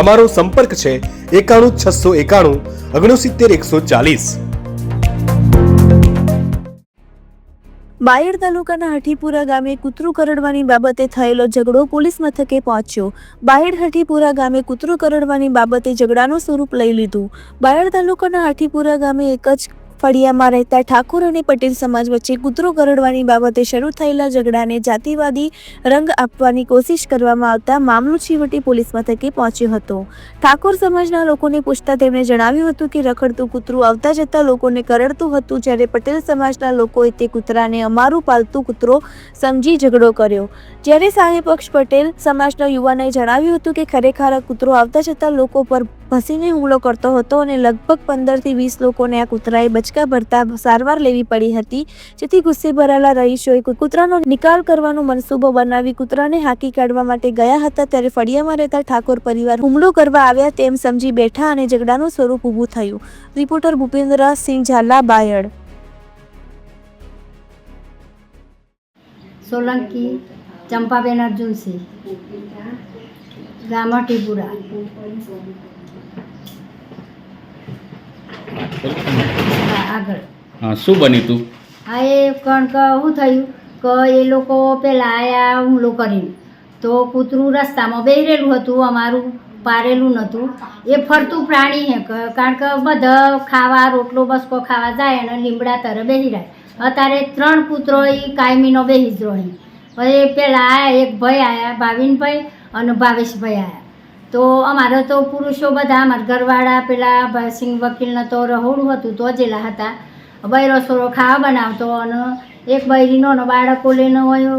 અમારો સંપર્ક છે એકાણું છસો એકાણું ઓગણસિત્તેર એકસો ચાલીસ. બાયડ તાલુકાના હઠીપુરા ગામે કૂતરું કરડવાની બાબતે થયેલો ઝઘડો પોલીસ મથકે પહોંચ્યો. બાયડ હઠીપુરા ગામે કૂતરું કરડવાની બાબતે ઝઘડાનું સ્વરૂપ લઈ લીધું. બાયડ તાલુકાના હઠીપુરા ગામે એક જ ફળિયામાં રહેતા ઠાકોર અને પટેલ સમાજ વચ્ચે કૂતરો કરડવાની બાબતે શરૂ થયેલા ઝઘડાને જાતિવાદી રંગ આપવાની કોશિશ કરવામાં આવતા મામલો છેવટે પોલીસ મથકે પહોંચ્યો હતો. ઠાકોર સમાજના લોકોને પૂછતા તેમણે જણાવ્યું હતું કે રખડતું કૂતરું આવતા જતા લોકોને કરડતું હતું જ્યારે પટેલ સમાજના લોકોએ તે કૂતરાને અમારું પાલતું કૂતરો સમજી ઝઘડો કર્યો. જ્યારે સામે પક્ષ પટેલ સમાજના યુવાને જણાવ્યું હતું કે ખરેખર કૂતરો આવતા જતા લોકો પર ભસીને હુમલો કરતો હતો અને લગભગ પંદરથી વીસ લોકોને આ કૂતરાએ બચકા ભરતા સારવાર લેવી પડી હતી, જેથી ગુસ્સે ભરાયેલા રહીશોએ કૂતરાનો નિકાલ કરવાનો મનસૂબો બનાવી કૂતરાને હાંકી કાઢવા માટે ગયા હતા, ત્યારે ફળિયામાં રહેતા ઠાકોર પરિવાર હુમલો કરવા આવ્યા તેમ સમજી બેઠા અને ઝઘડાનું સ્વરૂપ ઊભું થયું. રિપોર્ટર ભૂપેન્દ્ર સિંહ ઝાલા, બાયડ. સોલંકી ચંપાબેન અર્જુનસિંહ ગામ ટીપુરા. આગળ. હા શું બન્યું તું? હા એ કણ કે શું થયું? કે એ લોકો પેલા આયા હુમલો કરીને. તો કૂતરું રસ્તામાં બેહરેલું હતું અમારું પારેલું નહોતું. એ ફરતું પ્રાણી હે ક- કારણ કે બધા ખાવા રોટલો બસકો ખાવા જાય અને લીમડા તરે બેસી રહે અત્યારે ત્રણ કૂતરો એ કાયમીનો બેસી જ રહે પછી પેલા આયા એક ભાઈ આયા ભાવિનભાઈ અને ભાવેશભાઈ આયા. તો અમારે તો પુરુષો બધા, અમારા ઘરવાળા, પેલા સિંહ વકીલને તો રહોડું હતું, તો જેલા હતા. બૈરો સોરો ખાવા બનાવતો અને એક બૈરીનો ને બાળકો લઈને હોય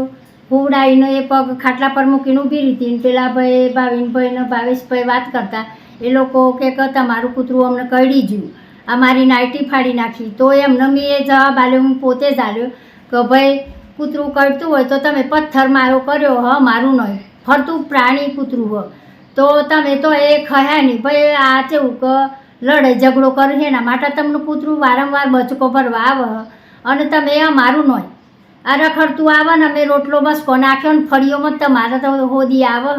હુવડાવીને એ પગ ખાટલા પર મૂકીને ઊભી રીતી પેલા ભાઈ ભાવિનભાઈ ને ભાવેશભાઈ વાત કરતા, એ લોકો કે કહેતા તમારું કૂતરું અમને કરડી ગયું. આ મારી નાઇટી ફાડી નાખી. તો એમને મેં એ જવાબ આલ્યો હું પોતે જ આલ્યો કે, ભાઈ, કૂતરું કરતું હોય તો તમે પથ્થર મારો કર્યો હ, મારું નહીં. ફરતું પ્રાણી કૂતરું હ. તો તમે તો એ ખયા નહીં, ભાઈ આ કેવું કે લડે ઝઘડો કરે છે, એના માટે તમને કૂતરું વારંવાર બચકો ભરવા આવે. અને તમે અમારું મારું નહીં આ રખડતું આવે ને, અમે રોટલો બસકો નાખ્યો ને ફળીઓમાં તમારે તો હોદી આવે.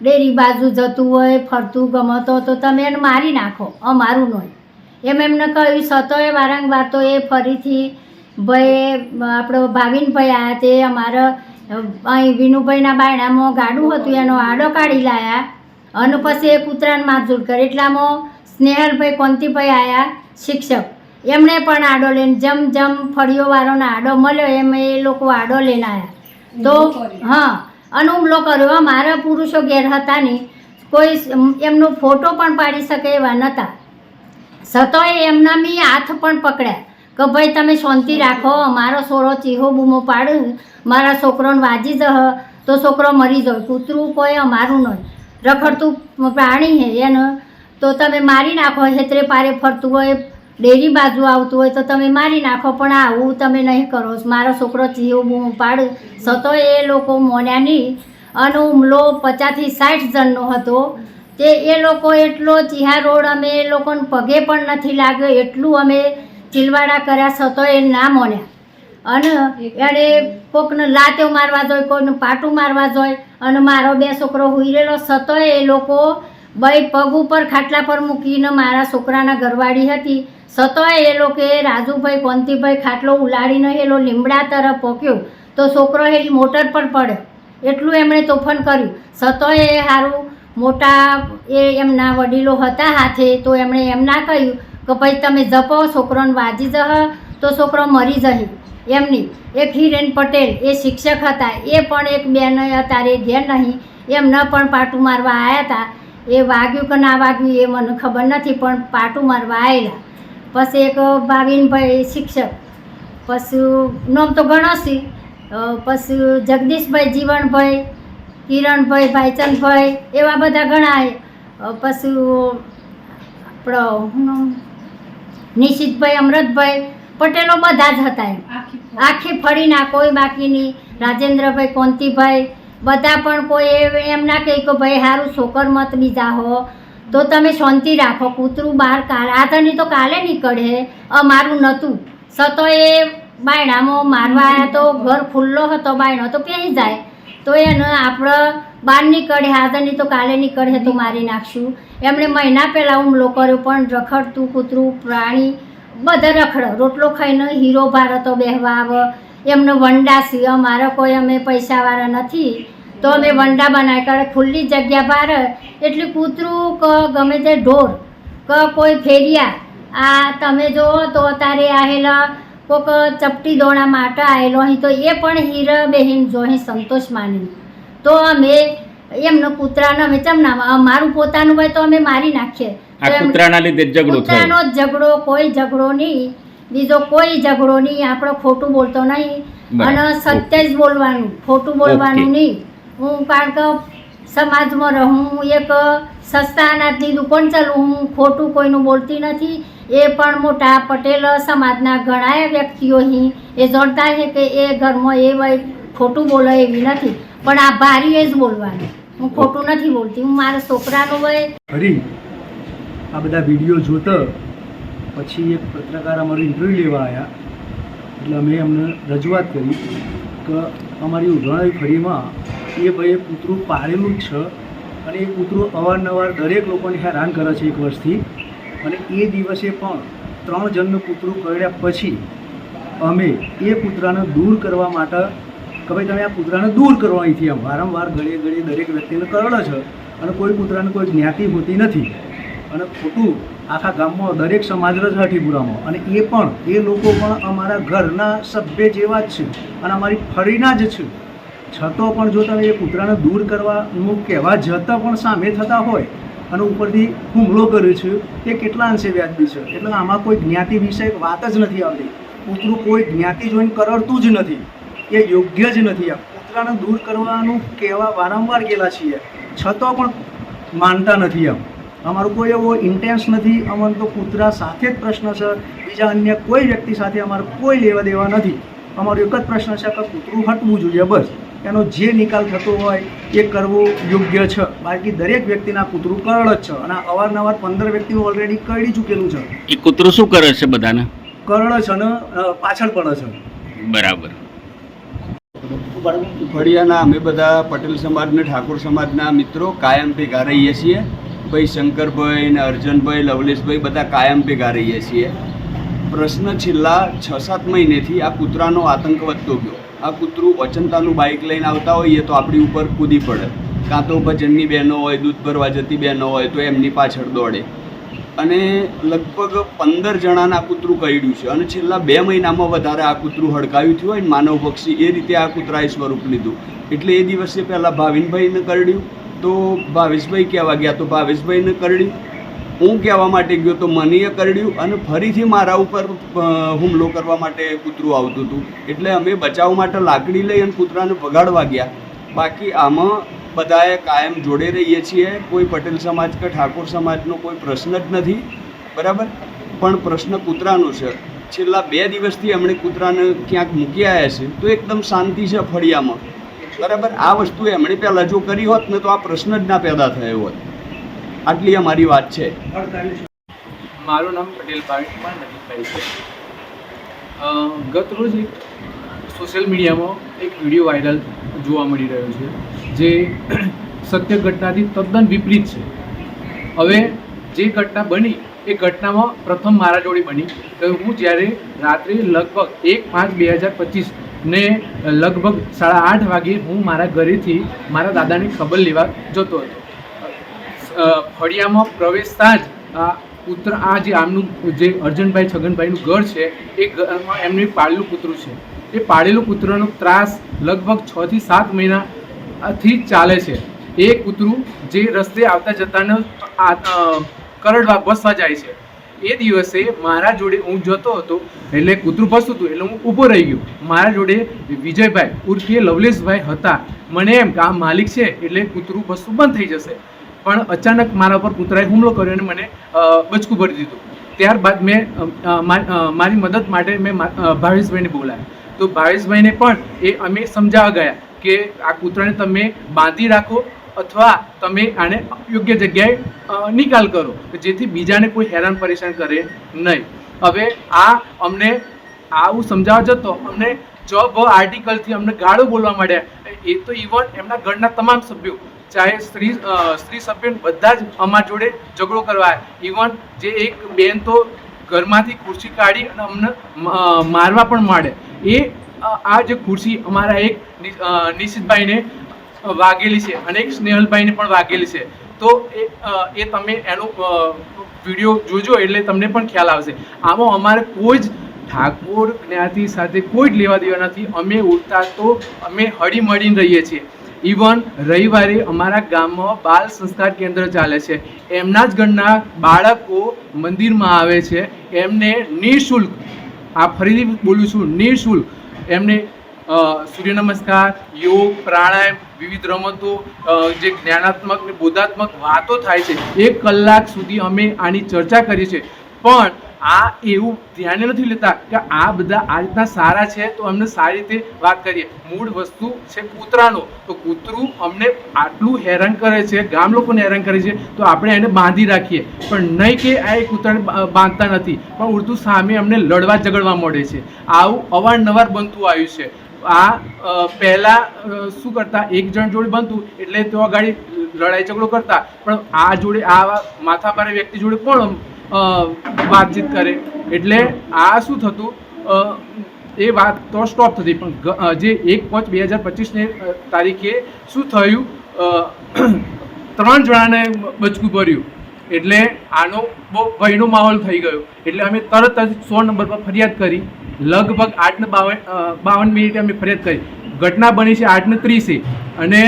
ડેરી બાજુ જતું હોય, ફરતું ગમતો તો તમે એને મારી નાખો, અમારું નહીં એમ એમને કહ્યું સતોએ વારંવાર તો એ ફરીથી ભાઈ, આપણો ભાવિનભાઈ આવ્યા તે અમારા અહીં વિનુભાઈના બાયણામાં ગાડું હતું, એનો આડો કાઢી લાયા. અને પછી એ કૂતરાને મારઝૂડ કરી. એટલામાં સ્નેહલભાઈ કોંતીભાઈ આવ્યા શિક્ષક. એમણે પણ આડો લઈને જમ જમ ફળીઓવાળાનો આડો મળ્યો. એમ એ લોકો આડો લઈને આવ્યા તો હા અને હુમલો કર્યો. મારા પુરુષો ઘેર હતા નહીં. કોઈ એમનો ફોટો પણ પાડી શકે એવા નહોતા સતોએ એમના મેં હાથ પણ પકડ્યા કે ભાઈ તમે શાંતિ રાખો મારો સોરો ચીહો બૂમો પાડ. મારા છોકરોને વાજી જહ તો છોકરો મરી જાય. કૂતરું કોઈ અમારું નહીં રખડતું પ્રાણી હે એને. તો તમે મારી નાખો હેતરે પારે ફરતું હોય, ડેરી બાજુ આવતું હોય, તો તમે મારી નાખો, પણ આવું તમે નહીં કરો. મારો છોકરો ચીહો બૂમો પાડ સતો એ લોકો મોન્યા નહીં અને હુમલો પચાસથી સાઠ જણનો હતો. તે એ લોકો એટલો ચિહા રોડ અમે એ લોકોને પગે પણ નથી લાગ્યો, એટલું અમે ચીલવાડા કર્યા છતો એ ના મોન્યા. અને એણે કોકને લાતે મારવા જોઈએ કોઈને પાટું મારવા જોઈએ અને મારો બે છોકરો હુઈરેલો છતોય એ લોકો ભાઈ પગ ઉપર ખાટલા પર મૂકીને મારા છોકરાના ઘરવાળી હતી. છતોય એ લોકોએ રાજુભાઈ, કોંતીભાઈ ખાટલો ઉલાડીને એલો લીમડા તરફ પોક્યો. તો છોકરો એ મોટર પર પડ્યો એટલું એમણે તોફાન કર્યું. છતોય એ સારું મોટા એ એમના વડીલો હતા હાથે તો એમણે એમ ના કહ્યું કે ભાઈ તમે જપો, છોકરોને વાજી જહ. તો છોકરો મરી જશે એમની. એક હિરેન પટેલ, એ શિક્ષક હતા. એ પણ એક બેન હતા રે ઘેર નહીં. એમ ન પણ પાટું મારવા આવ્યા હતા એ વાગ્યું કે ના વાગ્યું એ મને ખબર નથી, પણ પાટું મારવા આવેલા પછી એક ભાવિનભાઈ શિક્ષક. પછી નામ તો ઘણો છે પછી જગદીશભાઈ જીવણભાઈ, કિરણભાઈ ભાઈચંદભાઈ, એવા બધા ઘણા પછી આપણો નિશિતભાઈ, અમૃતભાઈ પટેલો બધા જ હતા એમ. આખી ફળીના કોઈ બાકી નહીં રાજેન્દ્રભાઈ કોંતીભાઈ બધા પણ કોઈ એમ ના કહે કે ભાઈ સારું છોકર મત બીજા હો. તો તમે શાંતિ રાખો કૂતરું બહાર કાલે આ તની તો કાલે નીકળે. અમારું નહોતું સતો એ બાયણામાં મારવા આવ્યા તો ઘર ખુલ્લો હતો બાયણો તો પહેરી જાય. તો એને આપણે બહાર નીકળે હાથની તો કાલે નીકળે તો મારી નાખશું. એમણે મહિના પહેલાં હુમલો કર્યો પણ રખડતું કૂતરું પ્રાણી બધા રખડો રોટલો ખાઈને હીરો ભારતો બેહવા આવે. એમને વંડા છે અમારા કોઈ અમે પૈસાવાળા નથી. તો અમે વંડા બનાવી કાઢે ખુલ્લી જગ્યા બહાર એટલે કૂતરું કે ગમે તે ઢોર કે કોઈ ફેરિયા. આ તમે જુઓ તો તારે આવેલા કોક ચપટી દોણા માટે આવેલો. અહીં તો એ પણ હીર બહેન જો અહીં સંતોષ માની તો અમે એમનો કૂતરાને અમે ચમના અમારું પોતાનું હોય તો અમે મારી નાખીએ. આ કૂતરાના લીધે જ ઝઘડો થયો. કૂતરાનો ઝઘડો કોઈ ઝઘડો નહીં. બીજો કોઈ ઝઘડો નહીં. આપણો ખોટું બોલતો નહીં. અને સત્ય જ બોલવાનું. ખોટું બોલવાનું નહીં. હું કારણ કે સમાજમાં રહું એક સસ્તા અનાજની દુકાન ચાલું હું ખોટું કોઈનું બોલતી નથી. એ પણ મોટા પટેલ સમાજના ઘણા વ્યક્તિઓ અહીં એ જાણતા છે કે એ ઘરમાં એ વય ખોટું બોલે એવી નથી. પણ આ ભારીએ જ બોલવાનું. હું ખોટું નથી બોલતી. હું મારા છોકરાનું વય આ બધા વીડિયો જોતા પછી એક પત્રકાર અમારું ઇન્ટરવ્યૂ લેવા આવ્યા એટલે અમે એમને રજૂઆત કરી કે અમારી ઉઘરાણી ફળીમાં એ ભાઈએ કૂતરું પાળેલું જ છે અને એ કૂતરું અવારનવાર દરેક લોકોને હેરાન કરે છે એક વર્ષથી. અને એ દિવસે પણ ત્રણ જણનું કૂતરું કરડ્યા પછી અમે એ કૂતરાને દૂર કરવા માટે કે ભાઈ તમે આ કૂતરાને દૂર કરો અહીંથી વારંવાર ગળે ગળે દરેક વ્યક્તિને કરડે છે અને કોઈ કૂતરાને કોઈ જ્ઞાતિ હોતી નથી. અને ખોટું આખા ગામમાં દરેક સમાજ જ હઠીપુરામાં અને એ પણ, એ લોકો પણ અમારા ઘરના સભ્ય જેવા જ છે. અને અમારી ફળીના જ છે. છતો પણ જો તમે એ કૂતરાને દૂર કરવાનું કહેવા જતાં પણ સામે થતા હોય, અને ઉપરથી હુમલો કર્યો છે, એ કેટલા અંશે વ્યાજબી છે? એટલે આમાં કોઈ જ્ઞાતિ વિષયક વાત જ નથી આવતી. કૂતરું કોઈ જ્ઞાતિ જોઈને કરડતું જ નથી. એ યોગ્ય જ નથી. કૂતરાને દૂર કરવાનું કહેવા વારંવાર ગયેલા છીએ. છતાં પણ માનતા નથી એમ અમારો કોઈ એવો ઇન્ટેન્સ નથી. અમારો તો કૂતરા સાથે જ પ્રશ્ન છે. બીજા અન્ય કોઈ વ્યક્તિ સાથે અમારો કોઈ લેવા દેવા નથી. અમારો એક જ પ્રશ્ન છે કે કૂતરું હટવું જોઈએ બસ. એનો જે નિકાલ થતો હોય એ કરવો યોગ્ય છે. બાકી દરેક વ્યક્તિના કૂતરું કરડ જ છે અને અવારનવાર પંદર વ્યક્તિઓ ઓલરેડી કરડી ચૂકેલું છે. એ કૂતરું શું કરે છે બધાને? કરડ છે અને પાછળ પડે છે. બરાબર. ફળિયાના અમે બધા પટેલ સમાજને ઠાકોર સમાજના મિત્રો કાયમ ભેગા રહીએ છીએ. ભાઈ શંકરભાઈ ને અર્જનભાઈ, લવલેશભાઈ બધા કાયમ ભેગા રહીએ છીએ. પ્રશ્ન છેલ્લા છ સાત મહિનેથી આ કૂતરાનો આતંક વધતો ગયો. આ કૂતરું અચંતાનું બાઇક લઈને આવતા હોઈએ તો આપણી ઉપર કૂદી પડે. કાં તો ભજનની બહેનો હોય, દૂધ ભરવા જતી બહેનો હોય તો એમની પાછળ દોડે. અને લગભગ પંદર જણાને આ કૂતરું કરડ્યું છે. અને છેલ્લા બે મહિનામાં વધારે આ કૂતરું હડકાયું થયું હોય માનવ પક્ષી એ રીતે આ કૂતરાએ સ્વરૂપ લીધું. એટલે એ દિવસે પહેલાં ભાવિનભાઈને કરડ્યું તો ભાવેશભાઈ કહેવા ગયા તો ભાવેશભાઈને કરડ્યું. હું કહેવા માટે ગયો તો મનીએ કરડ્યું અને ફરીથી મારા ઉપર હુમલો કરવા માટે કૂતરું આવતું હતું. એટલે અમે બચાવ માટે લાકડી લઈ અને કૂતરાને ભગાડવા ગયા. બાકી આમાં બધાએ કાયમ જોડે રહીએ છીએ. કોઈ પટેલ સમાજ કે ઠાકોર સમાજનો કોઈ પ્રશ્ન જ નથી. બરાબર? પણ પ્રશ્ન કૂતરાનો છે. છેલ્લા બે દિવસથી એમણે કૂતરાને ક્યાંક મૂકી આવ્યા છે. તો એકદમ શાંતિ છે ફળિયામાં. બરાબર? આ વસ્તુ એમણે પહેલાં જો કરી હોત ને તો આ પ્રશ્ન જ ના પેદા થયો હોત. આટલી અમારી વાત છે. મારું નામ પટેલ ભાવિકમાં નજીકભાઈ છે. ગત રોજ એક સોશિયલ મીડિયામાં એક વીડિયો વાયરલ જોવા મળી રહ્યો છે, જે સત્ય ઘટનાથી તદ્દન વિપરીત છે. હવે જે ઘટના બની એ ઘટનામાં પ્રથમ મારા જોડે બની તો હું જ્યારે રાત્રે લગભગ એક પાંચ બે હજાર પચીસ ને લગભગ સાડા આઠ વાગે હું મારા ઘરેથી મારા દાદાની ખબર લેવા જતો હતો. ફળિયામાં પ્રવેશતા જ આ પુત્ર, આ જે આમનું જે અર્જનભાઈ છગનભાઈનું ઘર છે, એ ઘરમાં એમનું પાળેલું કૂતરું છે. એ પાળેલું કૂતરાનો ત્રાસ લગભગ છથી સાત મહિનાથી ચાલે છે. એ કૂતરું જે રસ્તે આવતા જતાનો કરડવા બસવા જાય છે. એ દિવસે મારા જોડે હું જતો હતો, એટલે કૂતરું ફસતું હતું, એટલે હું ઊભો રહી ગયો. મારા જોડે વિજયભાઈ, ઉર્ફે લવલેશભાઈ હતા. મને એમ કે આ માલિક છે, એટલે કૂતરું ફસતું બંધ થઈ જશે. પણ અચાનક મારા પર કૂતરાએ હુમલો કર્યો અને મને બચકું ભરી દીધું. ત્યારબાદ મેં મારી મદદ માટે મેં ભાવેશભાઈને બોલાવ્યા. તો ભાવેશભાઈને પણ એ અમે સમજાવવા ગયા કે આ કૂતરાને તમે બાંધી રાખો અથવા તમે આને યોગ્ય જગ્યાએ નિકાલ કરો જેથી બીજાને કોઈ હેરાન પરેશાન કરે નહીં. હવે આ અમને આવું સમજાવવા જતો અમને જોબ આર્ટિકલથી અમને ગાળો બોલવા માંડ્યા. એ તો ઇવન એમના ઘરના તમામ સભ્યો, ચાહે સ્ત્રી સ્ત્રી સભ્યો બધા જ અમારા જોડે ઝઘડો કરવા ઇવન જે એક બેન તો ઘરમાંથી ખુરશી કાઢી અને અમને મારવા પણ માંડે. એ આ જે ખુરશી અમારા એક નિશિતભાઈને વાગેલી છે અને એક સ્નેહલભાઈને પણ વાગેલી છે. તો એ એ તમે એનો વીડિયો જોજો એટલે તમને પણ ખ્યાલ આવશે. આમાં અમારે કોઈ જ ઠાકોર જ્ઞાતિ સાથે કોઈ જ લેવા દેવા નથી. અમે ઉડતા તો અમે હળી મળીને રહીએ છીએ. ઇવન રવિવારે અમારા ગામમાં બાલ સંસ્કાર કેન્દ્ર ચાલે છે. એમના જ ઘરના બાળકો મંદિરમાં આવે છે. એમને નિઃશુલ્ક, આ ફરીથી બોલું છું, નિઃશુલ્ક એમને સૂર્ય નમસ્કાર યોગ, પ્રાણાયામ, વિવિધ રમતો જે જ્ઞાનાત્મક ને બોધાત્મક વાતો થાય છે એક કલાક સુધી અમે આની ચર્ચા કરી છે. પણ આ એવું ધ્યાને નથી લેતા કે આ બધા આ રીતના સારા છે, તો અમને સારી રીતે વાત કરીએ. મૂળ વસ્તુ છે કૂતરાનો. તો કૂતરું અમને આટલું હેરાન કરે છે, ગામ લોકોને હેરાન કરે છે, તો આપણે એને બાંધી રાખીએ. પણ નહીં કે આ એ કૂતરાને બાંધતા નથી, પણ ઉલટું સામે અમને લડવા, ઝઘડવા મળે છે. આવું અવારનવાર બનતું આવ્યું છે. આ પહેલાં શું કરતા? એક જણ જોડે બનતું એટલે તો ગાડી લડાઈ ઝઘડો કરતા. પણ આ જોડે, આ માથાભારે વ્યક્તિ જોડે કોણ વાતચીત કરે. એટલે આ શું થતું? એ વાત તો સ્ટોપ થતી. પણ જે એક પાંચ બે હજાર પચીસની તારીખે શું થયું? ત્રણ જણાને બચકું ભર્યું. એટલે આનો બહુ ભયનો માહોલ થઈ ગયો. એટલે અમે તરત જ સો નંબર પર ફરિયાદ કરી. લગભગ આઠ ને બાવન બાવન મિનિટે અમે ફરિયાદ કરી. ઘટના બની છે આઠ ને ત્રીસે. અને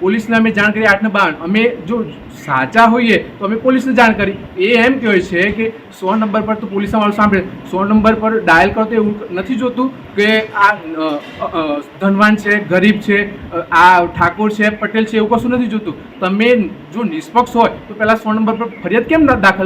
પોલીસને અમે જાણ કરી આઠ ને બાવન. અમે જો સાચા હોઈએ તો અમે પોલીસને જાણ કરી. એ એમ કહે છે કે સો નંબર પર તો પોલીસ વાળું સાંભળે. સો નંબર પર ડાયલ કરો તો એવું નથી જોતું કે આ ધનવાન છે, ગરીબ છે આ ઠાકોર છે, પટેલ છે એવું કશું નથી જોતું. તમે જો નિષ્પક્ષ હોય તો પહેલાં સો નંબર પર ફરિયાદ કેમ દાખલ